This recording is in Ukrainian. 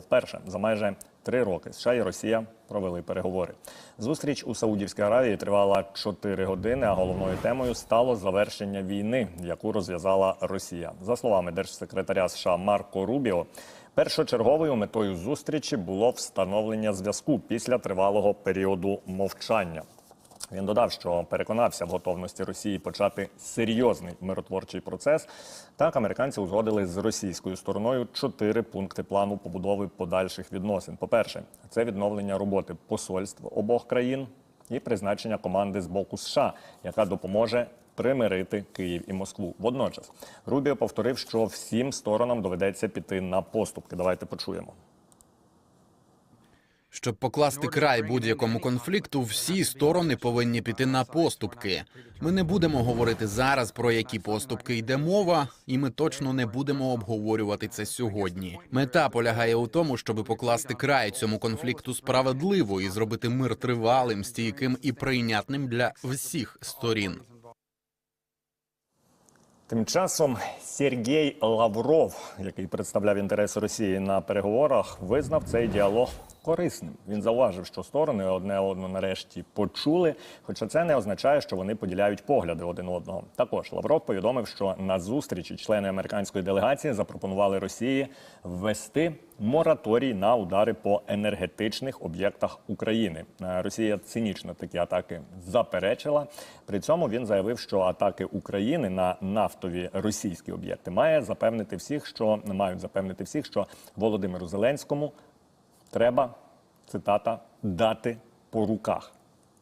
Вперше за майже три роки США і Росія провели переговори. Зустріч у Саудівській Аравії тривала 4 години. А головною темою стало завершення війни, яку розв'язала Росія. За словами держсекретаря США Марко Рубіо, першочерговою метою зустрічі було встановлення зв'язку після тривалого періоду мовчання. Він додав, що переконався в готовності Росії почати серйозний миротворчий процес. Так, американці узгодили з російською стороною чотири пункти плану побудови подальших відносин. По-перше, це відновлення роботи посольств обох країн і призначення команди з боку США, яка допоможе примирити Київ і Москву. Водночас Рубіо повторив, що всім сторонам доведеться піти на поступки. Давайте почуємо. Щоб покласти край будь-якому конфлікту, всі сторони повинні піти на поступки. Ми не будемо говорити зараз про які поступки йде мова, і ми точно не будемо обговорювати це сьогодні. Мета полягає у тому, щоб покласти край цьому конфлікту справедливо і зробити мир тривалим, стійким і прийнятним для всіх сторін. Тим часом Сергій Лавров, який представляв інтереси Росії на переговорах, визнав цей діалог корисним. Він зауважив, що сторони одне одну нарешті почули, хоча це не означає, що вони поділяють погляди один одного. Також Лавров повідомив, що на зустрічі члени американської делегації запропонували Росії ввести мораторій на удари по енергетичних об'єктах України. Е, Росія цинічно такі атаки заперечила. При цьому він заявив, що атаки України на нафтові російські об'єкти має запевнити всіх, що мають запевнити всіх, що Володимиру Зеленському треба цитата дати по руках.